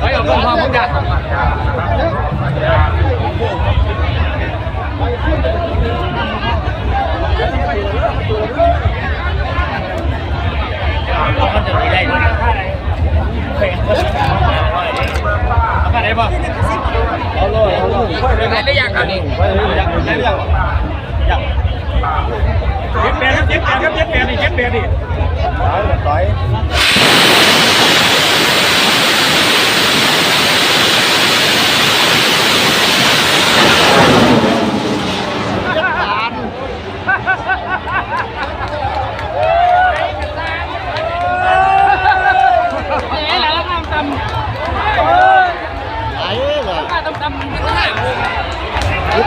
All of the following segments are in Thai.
Đấy ở vùng hoàng cũng đạt. Này cái dạng cần đi. Dạng cái dạng. Dạng. Chết bè, chết bè, chết bè đi, chết bè đi. Đấy, là tối.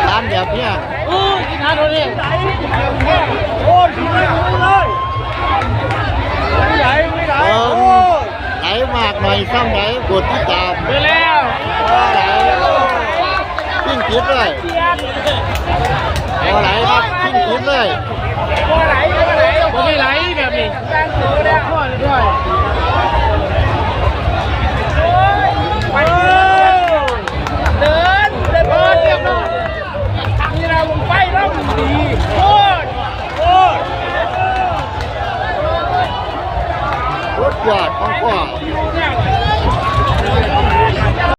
ตามแบบเนี้ยอู้กินหาโดนเลย ใม่สร้างไหนกดที่ตามไปแล้วไหลขึ้นคลิปเลยไหลครับทิ้นคลิปเลยไหนไหนไม่ไหนแบบนี้ตั้งถือแล้วข้อด้วย哇，好棒！